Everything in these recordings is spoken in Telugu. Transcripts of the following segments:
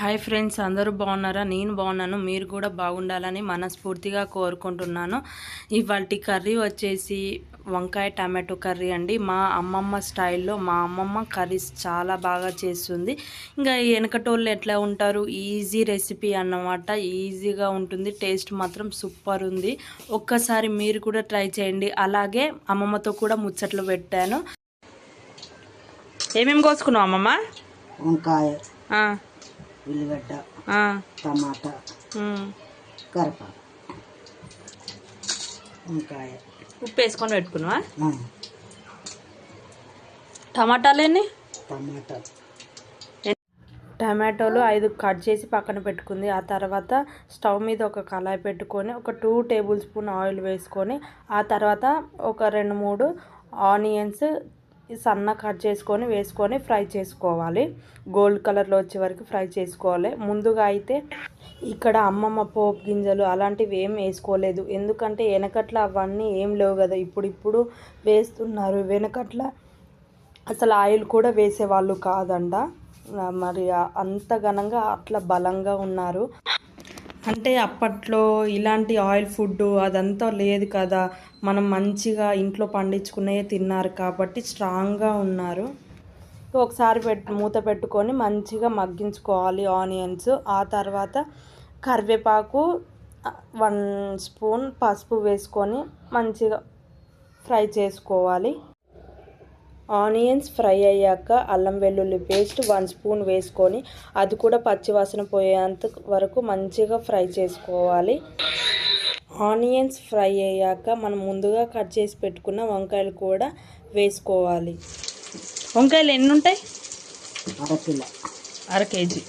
హాయ్ ఫ్రెండ్స్ అందరూ బాగున్నారా? నేను బాగున్నాను. మీరు కూడా బాగుండాలని మనస్ఫూర్తిగా కోరుకుంటున్నాను. ఇవాళ కర్రీ వచ్చేసి వంకాయ టమాటో కర్రీ అండి. మా అమ్మమ్మ స్టైల్లో మా అమ్మమ్మ కర్రీస్ చాలా బాగా చేస్తుంది. ఇంకా వెనకటోళ్ళు ఎట్లా ఉంటారు? ఈజీ రెసిపీ అన్నమాట. ఈజీగా ఉంటుంది. టేస్ట్ మాత్రం సూపర్ ఉంది. ఒక్కసారి మీరు కూడా ట్రై చేయండి. అలాగే అమ్మమ్మతో కూడా ముచ్చట్లు పెట్టాను. ఏమేమి కోసుకున్నావు అమ్మమ్మ? వంకాయ. ఉల్లిగడ్డ టమాటా. కరివేపాకు వంకాయ. ఉప్పు వేసుకొని పెట్టుకున్నావా? టమాటాలు ఎన్ని టమాటా. టమాటోలు ఐదు కట్ చేసి పక్కన పెట్టుకుంది. ఆ తర్వాత స్టవ్ మీద ఒక కళాయి పెట్టుకొని ఒక టూ టేబుల్ స్పూన్ ఆయిల్ వేసుకొని ఆ తర్వాత ఒక రెండు మూడు ఆనియన్స్ సన్న కట్ చేసుకొని వేసుకొని ఫ్రై చేసుకోవాలి. గోల్డ్ కలర్లో వచ్చే వరకు ఫ్రై చేసుకోవాలి. ముందుగా అయితే ఇక్కడ అమ్మమ్మ పోపు గింజలు అలాంటివి ఏం వేసుకోలేదు. ఎందుకంటే వెనకట్ల అవన్నీ ఏం లేవు కదా. ఇప్పుడు ఇప్పుడు వేస్తున్నారు. వెనకట్ల అసలు ఆయిల్ కూడా వేసేవాళ్ళు కాదండ మరి అంత ఘనంగా అట్లా బలంగా ఉన్నారు. అంటే అప్పట్లో ఇలాంటి ఆయిల్ ఫుడ్ అదంతా లేదు కదా. మనం మంచిగా ఇంట్లో పండించుకునే తిన్నారు కాబట్టి స్ట్రాంగ్గా ఉన్నారు. ఒకసారి పెట్టు మూత పెట్టుకొని మంచిగా మగ్గించుకోవాలి ఆనియన్స్. ఆ తర్వాత కరివేపాకు వన్ స్పూన్ పసుపు వేసుకొని మంచిగా ఫ్రై చేసుకోవాలి. ఆనియన్స్ ఫ్రై అయ్యాక అల్లం వెల్లుల్లి పేస్ట్ వన్ స్పూన్ వేసుకొని అది కూడా పచ్చివాసన పోయేంత వరకు మంచిగా ఫ్రై చేసుకోవాలి. ఆనియన్స్ ఫ్రై అయ్యాక మనం ముందుగా కట్ చేసి పెట్టుకున్న వంకాయలు కూడా వేసుకోవాలి. వంకాయలు ఎన్ని ఉంటాయి అర కేజీ.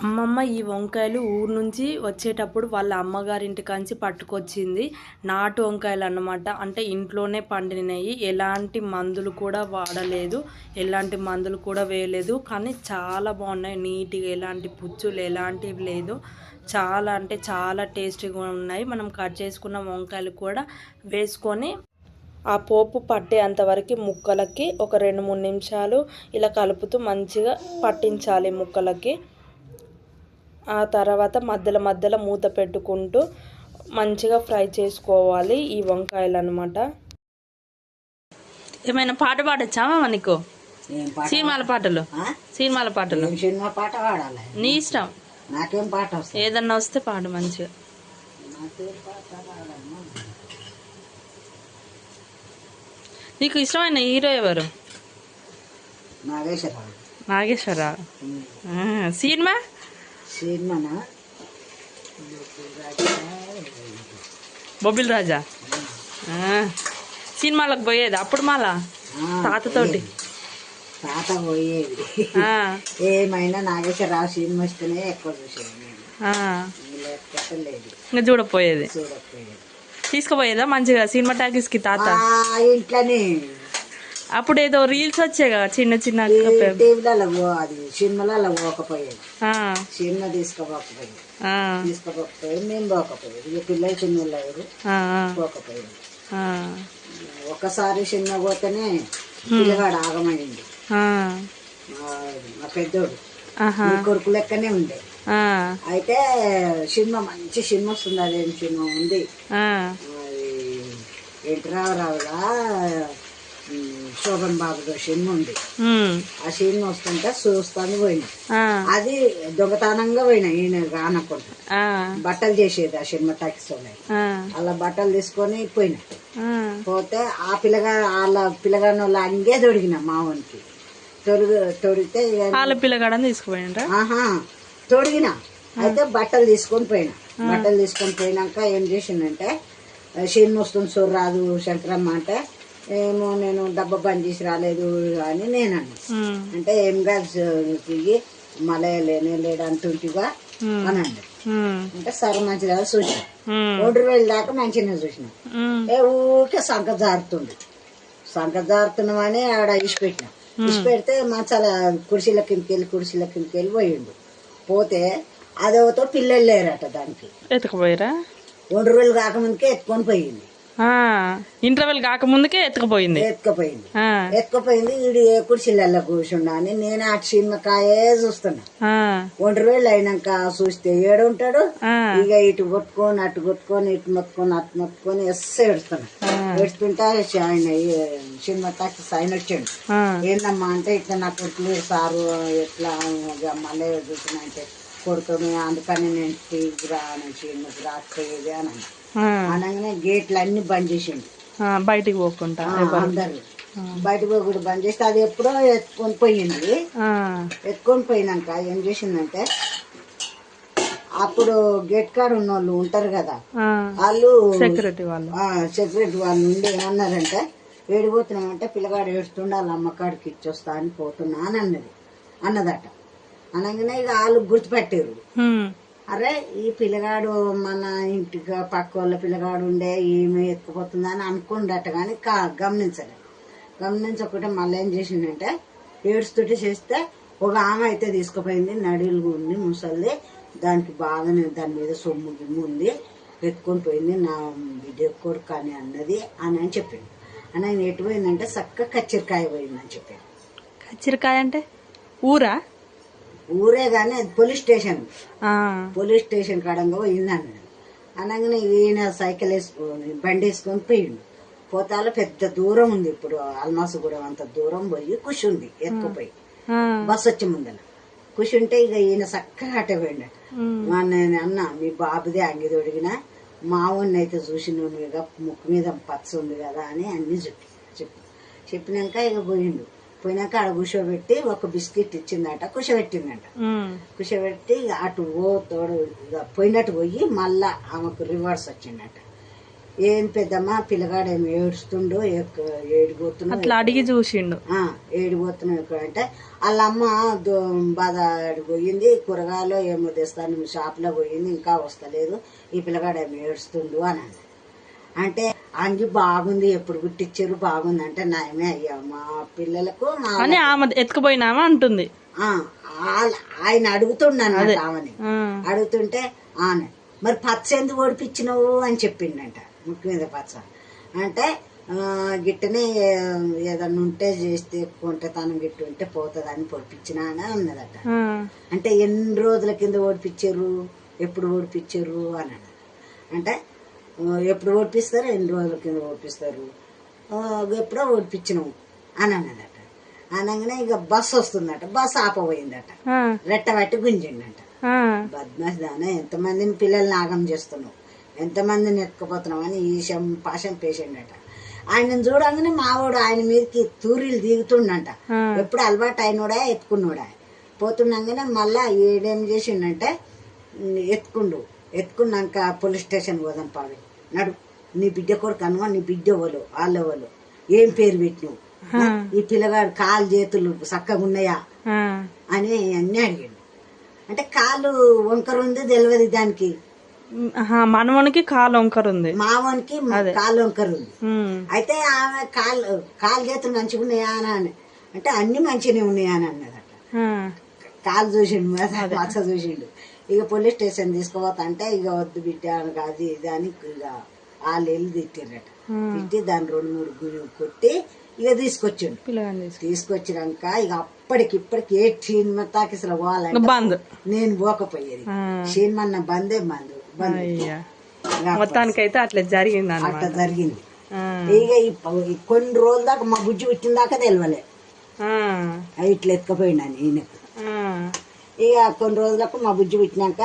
అమ్మమ్మ ఈ వంకాయలు ఊరు నుంచి వచ్చేటప్పుడు వాళ్ళ అమ్మగారింటి కాంచి పట్టుకొచ్చింది. నాటు వంకాయలు అన్నమాట అంటే ఇంట్లోనే పండినాయి. ఎలాంటి మందులు కూడా వాడలేదు. ఎలాంటి మందులు కూడా వేయలేదు. కానీ చాలా బాగున్నాయి. నీట్గా ఎలాంటి పుచ్చులు ఎలాంటివి లేదు. చాలా అంటే చాలా టేస్టీగా ఉన్నాయి. మనం కట్ చేసుకున్న వంకాయలు కూడా వేసుకొని ఆ పోపు పట్టేంతవరకు ముక్కలకి ఒక రెండు మూడు నిమిషాలు ఇలా కలుపుతూ మంచిగా పట్టించాలి ముక్కలకి. ఆ తర్వాత మధ్యలో మధ్యలో మూత పెట్టుకుంటూ మంచిగా ఫ్రై చేసుకోవాలి ఈ వంకాయలు అనమాట ఏమైనా పాట పాడొచ్చామా నీకు? సినిమాల పాటలు. ఆ? సినిమాల పాటలు. సినిమా పాట పాడాలి? నీ ఇష్టం. నాకేం పాట వస్తుంది? ఏదన్నా వస్తే పాడు మంచిగా. నాకేం ఇష్టమైన హీరో ఎవరు? నాగేశ్వరరావు. నాగేశ్వరరావు. ఉమ్. ఆ, సినిమా? సినిమానా బొబ్బిల్ రాజా? సినిమాలకు పోయేది అప్పుడు మళ్ళా ఆ, తాతతోటి. తాత పోయేది. ఏమైనా నాగేశ్వరరావు సినిమా వస్తేనే ఎక్కువ చూసేది ఇంకా చూడపోయేది చూడకపోయేది. తీసుకుపోయేదా మంచిగా సినిమా టాకీస్కి తాత ఇంట్లోనే. అప్పుడు ఏదో రీల్స్ వచ్చాయి కదా చిన్న చిన్న టీవీలలో అది సినిమాలలో పోకపోయేది. సినిమా తీసుకుపోకపోయేది. తీసుకుపోకపోయేది మేము పోకపోయేది. ఇక పిల్లలు చిన్నోళ్ళు ఆ, పోకపోయేది. ఒకసారి సినిమా పోతేనే పిల్లగాడు ఆగమైంది మా పెద్దోడు. కొడుకు లెక్కనే ఉండే. అయితే సినిమా మంచి సినిమా వస్తుంది అదేం సినిమా ఉంది? రామారావులా ఉమ్, శోభన్ బాబుతో సినిమా ఉంది. ఆ సినిమా వస్తుంటే చూస్తాను పోయినా. అది దొంగతనంగా పోయినా ఈయన రానకుండా. బట్టలు చేసేది ఆ సినిమా టాక్స్ అలా బట్టలు తీసుకొని పోయినా. పోతే ఆ పిల్లగా వాళ్ళ పిల్లగాని వాళ్ళ అంగే తొడిగిన మావనికి. తొడిగి తొడిగితే వాళ్ళ పిల్లగాడని ఆహా తొడిగిన. అయితే బట్టలు తీసుకొని పోయినా. బట్టలు తీసుకొని పోయినాక ఏం చేసిందంటే సినిమా వస్తుంది చూడు రాదు శంకరమ్మ అంటే ఏమో నేను డబ్బా బంద్ చేసి రాలేదు అని నేను అన్నా అంటే ఏం కాదు తిరిగి మళ్ళీ లేనే లేడు అంటుంటిగా అని అన్నాడు. అంటే సరే మంచిదా చూసిన. రెండు రోజుల దాకా మంచిగా చూసిన. ఏ ఊరికే సంక జారుతుండు. సంక జారుతున్నామని ఆడ ఇసిపెట్టిన ఇసిపెడితే మంచాల కుర్చీల కిందకి వెళ్ళి కుర్చీల కిందకి వెళ్ళి పోయిండు. పోతే అదొకతో పిల్లలు లేరట దానికి. ఎత్తుకుపోయిరా? రెండు రోజులు కాకముందుకే ఎత్తుకొని పోయింది ఇంటర్వెల్ కాకముందుకే ఎత్తుకుపోయింది. ఎత్తుకపోయింది. ఆ, ఎత్తుకపోయింది ఈడు ఏ కుర్చీలలో కూర్చుండా అని నేను ఆ సినిమాకాయే చూస్తున్నా. ఒంటి రోజులు అయినాక చూస్తే ఏడుంటాడు ఆ, ఇక ఇటు కొట్టుకొని అటు కొట్టుకొని ఇటు మొత్తుకొని అటు మొత్తుకొని ఎస్సే ఏడుస్తున్నా. ఏడుస్తుంటే ఆయన తాకి ఆయన వచ్చాడు. ఏందమ్మా అంటే ఇట్లా నా కొడుకులు సారు ఎట్లా ఇక మళ్ళీ చూస్తున్నా అంటే కొడుకుని అందుకని నేను టీవీకి రా అని అన్నా. ఆ, అనగానే గేట్లు అన్ని బంద్ చేసిండు. బయటికి పోకుండా అందరు. బయటకు కూడా బంద్ చేస్తే అది ఎప్పుడో ఎత్తుకొని పోయింది. ఎత్తుకొని పోయినాక ఏం చేసిందంటే అప్పుడు గేట్ కాడ ఉన్న వాళ్ళు ఉంటారు కదా వాళ్ళు సెక్యూరిటీ వాళ్ళు. సెక్యూరిటీ వాళ్ళు ఉండి ఏమన్నారంటే ఏడిపోతున్నామంటే పిల్లగాడు ఏడుస్తుండే వాళ్ళ అమ్మకాడికి ఇచ్చొస్తా అని పోతున్నా అని అన్నది. అన్నదట. అనగానే ఇక వాళ్ళు గుర్తుపెట్టారు అరే ఈ పిల్లగాడు మన ఇంటికి పక్క వాళ్ళ పిల్లగాడు ఉండే ఈమె ఎత్తుకుపోతుందని అనుకుండట కానీ కా గమనించలేదు గమనించకుండా మళ్ళీ ఏం చేసిందంటే ఏడుస్తుంటే చేస్తే ఒక ఆమె అయితే తీసుకుపోయింది నడులు ఉంది ముసలిది. దానికి బాగానే దాని మీద సొమ్ము గిమ్ము ఉంది. ఎత్తుకొని పోయింది నా బిడ్డ కొడుకు అని అన్నది అని అని చెప్పింది అని ఆయన ఎటు పోయిందంటే చక్క కచ్చరికాయ పోయిందని చెప్పాడు. కచ్చిరికాయ అంటే ఊరా? ఊరే కానీ అది పోలీస్ స్టేషన్. పోలీస్ స్టేషన్ కాడంగా పోయింది అన్నాడు. అనగానే ఈయన సైకిల్ వేసుకొని బండి వేసుకొని పోయిండు. పోతాల పెద్ద దూరం ఉంది ఇప్పుడు. అల్మాసుగూడెం అంత దూరం పోయి కూర్చుంది ఎత్తుకుపోయి. ఆ, బస్ వచ్చి ముందర కూర్చుంటే ఇక ఈయన చక్కగా అట్టే పోయిండు. ఉమ్, మా నేను అన్న మీ బాబుదే అంగి తొడిగిన మావుని అయితే చూసి నువ్వు ఇక ముక్కు మీద పచ్చ ఉంది కదా అని అన్ని చెప్పి చెప్పి. చెప్పినాక ఇక పోయిండు. పోయినాక ఆడ కూర్చోబెట్టి ఒక బిస్కెట్ ఇచ్చిందట కూర్చోబెట్టిందంట. కూర్చోబెట్టి ఇక అటు ఓ తోడు పోయినట్టు పోయి మళ్ళా ఆమెకు రివర్స్ వచ్చిందట. ఏం పెద్దమ్మ పిల్లగాడు ఏమి ఏడుస్తుండో ఏడిపోతున్నాడు అట్లా అడిగి చూసిండు. ఏడిపోతున్నాడు అంటే వాళ్ళ అమ్మ దో- బాధ పోయింది కూరగాయలు ఏమో తెస్తాను షాప్లో పోయింది ఇంకా వస్తలేదు ఈ పిల్లగాడు ఏమి ఏడుస్తుండు అని. అంటే అంగి బాగుంది ఎప్పుడు కుట్టించారు బాగుంది అంటే నయమే అయ్యా. మా పిల్లలకు అని ఆమె ఎత్తుకుపోయినామా అంటుంది. ఆయన అడుగుతున్నాను ఆమెని. అడుగుతుంటే ఆమె మరి పచ్చ ఎందుకు ఓడిపించినావు? అని చెప్పిండంట ముక్కు మీద పచ్చ. అంటే గిట్టనే ఏదన్నా ఉంటే చేస్తే కొంటతనం గిట్టు ఉంటే పోతుందని పొడిపించినా అని అన్నదట. అంటే ఎన్ని రోజుల కింద ఓడిపించారు? ఎప్పుడు ఓడిపించారు? అని అంటే ఎప్పుడు ఓడిపిస్తారు ఎన్ని రోజుల కింద ఓడిపిస్తారు ఎప్పుడో ఓడిపించినావు అని అన్నదట అనగానే ఇక బస్సు వస్తుందట. బస్సు ఆపబోయిందట. రెట్టబట్టి గుంజిండట బద్మాస్ దానా ఎంతమందిని పిల్లల్ని ఆగం చేస్తున్నావు? ఎంతమందిని ఎత్తుకుపోతున్నావు అని ఈశం పాశం పేషెంట్ ఆయన చూడంగానే మావాడు ఆయన మీదకి తూరీలు దిగుతుండంట. ఎప్పుడు అలవాటు అయినోడా ఎత్తుకున్నాడా? పోతుండగానే మళ్ళా ఏడేం చేసిండంటే ఎత్తుకుండు. ఎత్తుకున్నాక పోలీస్ స్టేషన్ పోదాం పావి నడు నీ బిడ్డ కొడుకు అనువా నీ బిడ్డ ఎవరు వాళ్ళెవరు ఏం పేరు పెట్టినావు? ఈ పిల్లగాడు కాలు చేతులు చక్కగా ఉన్నాయా? అని అన్నీ అడిగాడు. అంటే కాలు వంకర ఉంది తెలియదు దానికి మనవనికి కాలు వంకర ఉంది మావనికి కాలు వంకర ఉంది అయితే ఆమె కాలు కాలు చేతులు మంచిగా ఉన్నాయా అని అంటే అన్ని మంచిగానే ఉన్నాయా అని అన్నదట. కాలు చూసిండు మచ్చ చూసిండు. ఇక పోలీస్ స్టేషన్ తీసుకుపోతా అంటే ఇక వద్దు బిడ్డ అని కాదు ఇది అని ఇక వాళ్ళు వెళ్ళి తిట్టిరట తిట్టి దాన్ని రెండు మూడు గురి కొట్టి ఇక తీసుకొచ్చిండు. తీసుకొచ్చినాక ఇక అప్పటికి ఇప్పటికి ఏ సినిమా తాకిసలు పోవాలంటే నేను పోకపోయేది. అన్న బందే బంద్ మొత్తానికైతే అట్లా జరిగింది అట్లా జరిగింది. ఇక కొన్ని రోజుల దాకా మా బుజ్జి పుట్టిన దాకా తెలియలే ఇట్లా ఎత్తుకపోయినాను ఈయనకు ఆ. ఇక కొన్ని రోజులకు మా బుజ్జి పుట్టినాక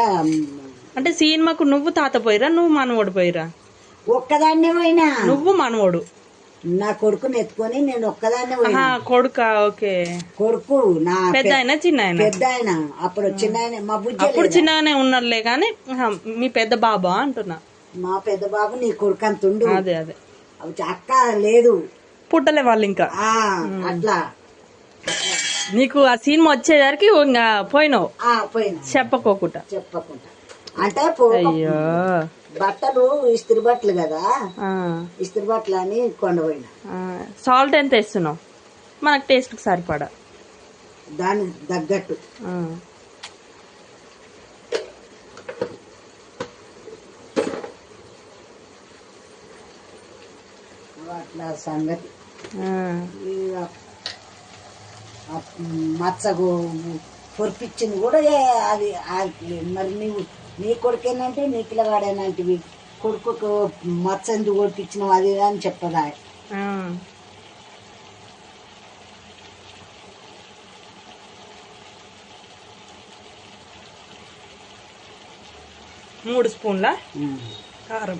అంటే సినిమాకు నువ్వు తాత పోయిరా నువ్వు మనవడు పోయిరా? ఒక్కదాన్నే పోయినా. నువ్వు మనవడు. నా కొడుకుని ఎత్తుకొని నేను ఒక్కదాన్నే పోయినా. కొడుక? ఓకే. కొడుకు నా పెద్ద ఆయన చిన్న ఆయన పెద్ద ఆయన అప్పుడు చిన్న ఆయన మా బుజ్జి అప్పుడు చిన్నగానే ఉన్నాడులే కానీ మీ పెద్ద బాబా అంటున్నా. మా పెద్ద బాబు నీ కొడుకు అంత ఉండు. అదే అదే. అక్క లేదు. పుట్టలే వాళ్ళు ఇంకా అట్లా. నీకు ఆ సినిమా వచ్చేసరికి ఇంకా పోయినావు. పోయినా చెప్పకోకుండా. చెప్పకుండా అంటే అయ్యో. బట్టలు ఇస్త్రీ బట్టలు కదా. ఇస్త్రీ బట్టలు అని కొండపోయినా. సాల్ట్ ఎంత వేస్తున్నావు? మనకు టేస్ట్కి సరిపడా. దానికి తగ్గట్టు. ఆ. ఇట్లా సంగతి. మచ్చగు పొరిపించింది కూడా అది మరి నీవు నీ కొడుకేనంటే నీ పిల్లగాడేనంటివి. కొడుకు మచ్చ ఎందుకు కొడిపించినావు అది అని చెప్పదా. మూడు స్పూన్ల? కారం.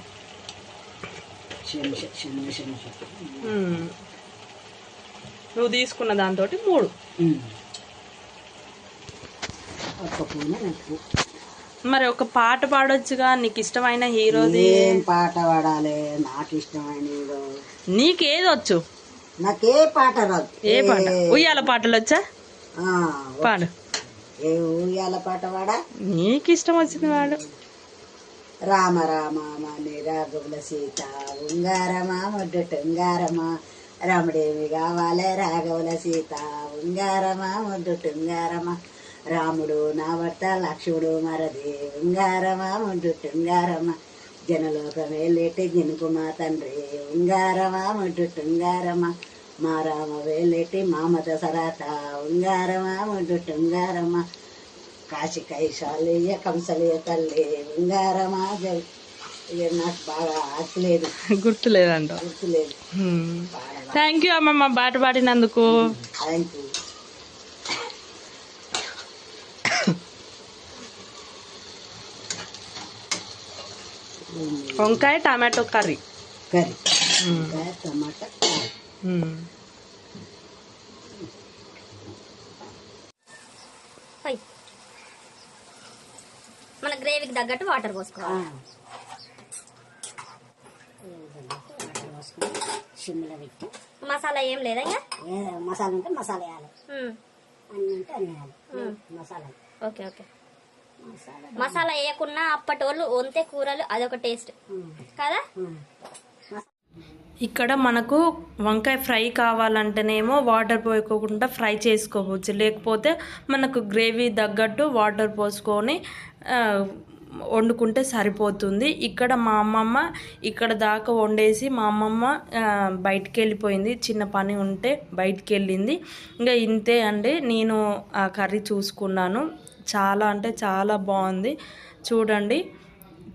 ఉమ్. నువ్వు తీసుకున్న దాంతో మూడు. మరి ఒక పాట పాడొచ్చుగా? నీకు ఇష్టమైన హీరోది ఏం పాట పాడాలి? నాకు ఇష్టమైన హీరో. నీకేది వచ్చు? నాకే పాట రాదు. ఏ పాట? ఉయ్యాల పాటలు వచ్చా? పాడు. ఏ ఊయాల పాట పాడా? నీకు ఇష్టం వచ్చింది వాడు రామ రామ మని రాఘవుల సీత ఉంగారమా మొడ్డట ఉంగారమా రాముడేమి కావాలి రాఘవుల సీత ఉంగారమా మొడ్డట ఉంగారమా రాముడు నా భర్త లక్ష్ముడు మరది ఉంగారమా మొడ్డట ఉంగారమా జనలోకం వెళ్ళేటి జనుకు మా తండ్రి ఉంగారమా మొడ్డట ఉంగారమా మా రామ వెళ్ళేటి మామత సరాత ఉంగారమా మొడ్డట ఉంగారమా కాశీ కైశాలయ్య కంసలయ్య తల్లి ఉంగారమా నాకు బాగా ఆకలేదు గుర్తులేదంట. గుర్తులేదు. థ్యాంక్ యూ అమ్మమ్మ పాట పాడినందుకు. వంకాయ టమాటో కర్రీ. కర్రీ. వంకాయ టమాటా మన గ్రేవీకి తగ్గట్టు వాటర్ పోసుకోవాలి. సిమ్లో పెట్టి మసాలా ఏం లేదా ఇంకా? మసాలా ఉంటే మసాలా వేయాలి. అన్ని ఉంటే అన్ని వేయాలి. మసాలా. Okay okay. మసాలా వేయకున్నా అప్పటోళ్ళు వంతే కూరలు అదొక టేస్ట్. కదా? ఇక్కడ మనకు వంకాయ ఫ్రై కావాలంటేనేమో వాటర్ పోయకోకుండా ఫ్రై చేసుకోవచ్చు. లేకపోతే మనకు గ్రేవీ తగ్గట్టు వాటర్ పోసుకొని వండుకుంటే సరిపోతుంది. ఇక్కడ మా అమ్మమ్మ ఇక్కడ దాకా వండేసి మా అమ్మమ్మ బయటికి వెళ్ళిపోయింది చిన్న పని ఉంటే బయటికి వెళ్ళింది ఇంకా ఇంతే అండి. నేను ఆ కర్రీ చూసుకున్నాను. చాలా అంటే చాలా బాగుంది. చూడండి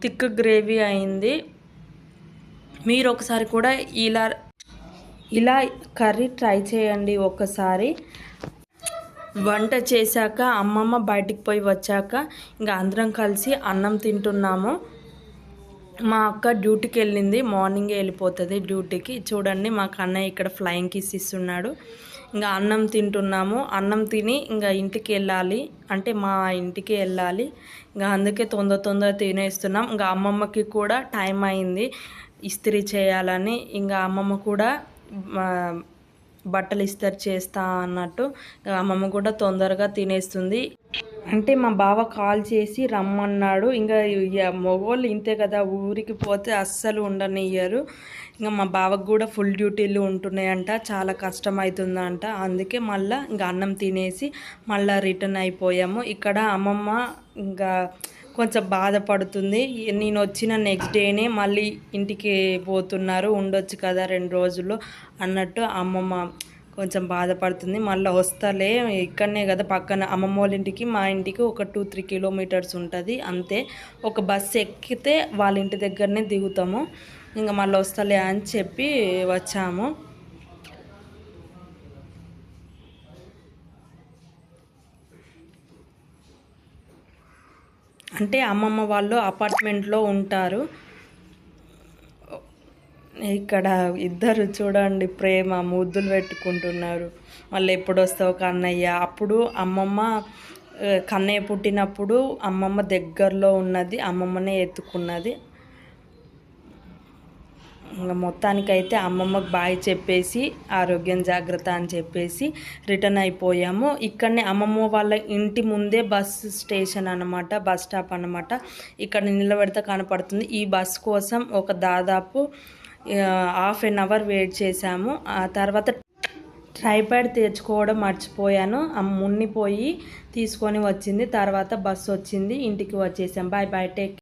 థిక్ గ్రేవీ అయింది. మీరు ఒకసారి కూడా ఇలా ఇలా కర్రీ ట్రై చేయండి ఒకసారి. వంట చేశాక అమ్మమ్మ బయటికి పోయి వచ్చాక ఇంకా అందరం కలిసి అన్నం తింటున్నాము. మా అక్క డ్యూటీకి వెళ్ళింది. మార్నింగే వెళ్ళిపోతుంది డ్యూటీకి. చూడండి మా అన్నయ్య ఇక్కడ ఫ్లయింగ్ కిస్ ఇస్తున్నాడు. ఇంకా అన్నం తింటున్నాము. అన్నం తిని ఇంకా ఇంటికి వెళ్ళాలి. అంటే మా ఇంటికి వెళ్ళాలి. ఇంకా అందుకే తొందర తొందర తినేస్తున్నాం. ఇంకా అమ్మమ్మకి కూడా టైం అయింది. ఇస్త్రీ చేయాలని. ఇంకా అమ్మమ్మ కూడా బట్టలు ఇస్తారు చేస్తా అన్నట్టు. అమ్మమ్మ కూడా తొందరగా తినేస్తుంది. అంటే మా బావ కాల్ చేసి రమ్మన్నాడు. ఇంకా ఇక మగవాళ్ళు ఇంతే కదా ఊరికి పోతే అస్సలు ఉండనియ్యరు. ఇంకా మా బావకు కూడా ఫుల్ డ్యూటీలు ఉంటున్నాయంట చాలా కష్టం అవుతుందంట అందుకే మళ్ళీ ఇంకా అన్నం తినేసి మళ్ళీ రిటర్న్ అయిపోయాము. ఇక్కడ అమ్మమ్మ ఇంకా కొంచెం బాధపడుతుంది. నేను వచ్చిన నెక్స్ట్ డేనే మళ్ళీ ఇంటికి పోతున్నారు. ఉండొచ్చు కదా రెండు రోజులు అన్నట్టు అమ్మమ్మ కొంచెం బాధపడుతుంది. మళ్ళీ వస్తలే. ఇక్కడనే కదా పక్కన అమ్మమ్మ వాళ్ళ ఇంటికి మా ఇంటికి ఒక టూ త్రీ కిలోమీటర్స్ ఉంటుంది. అంతే. ఒక బస్సు ఎక్కితే వాళ్ళ ఇంటి దగ్గరనే దిగుతాము. ఇంకా మళ్ళీ వస్తలే అని చెప్పి వచ్చాము. అంటే అమ్మమ్మ వాళ్ళు అపార్ట్మెంట్లో ఉంటారు. ఇక్కడ ఇద్దరు చూడండి ప్రేమ ముద్దులు పెట్టుకుంటున్నారు. మళ్ళీ ఎప్పుడు వస్తావు కన్నయ్య? అప్పుడు అమ్మమ్మ కన్నయ్య పుట్టినప్పుడు అమ్మమ్మ దగ్గరలో ఉన్నది అమ్మమ్మనే ఎత్తుకున్నది. మొత్తానికైతే అమ్మమ్మకి బాయ్ చెప్పేసి ఆరోగ్యం జాగ్రత్త అని చెప్పేసి రిటర్న్ అయిపోయాము. ఇక్కడనే అమ్మమ్మ వాళ్ళ ఇంటి ముందే బస్ స్టేషన్ అన్నమాట బస్ స్టాప్ అన్నమాట. ఇక్కడ నిలబెడితే కనపడుతుంది. ఈ బస్ కోసం ఒక దాదాపు హాఫ్ ఎన్ అవర్ వెయిట్ చేశాము. ఆ తర్వాత ట్రైప్యాడ్ తెచ్చుకోవడం మర్చిపోయాను. ఆ మున్నిపోయి తీసుకొని వచ్చింది. తర్వాత బస్సు వచ్చింది. ఇంటికి వచ్చేసాం. Bye bye take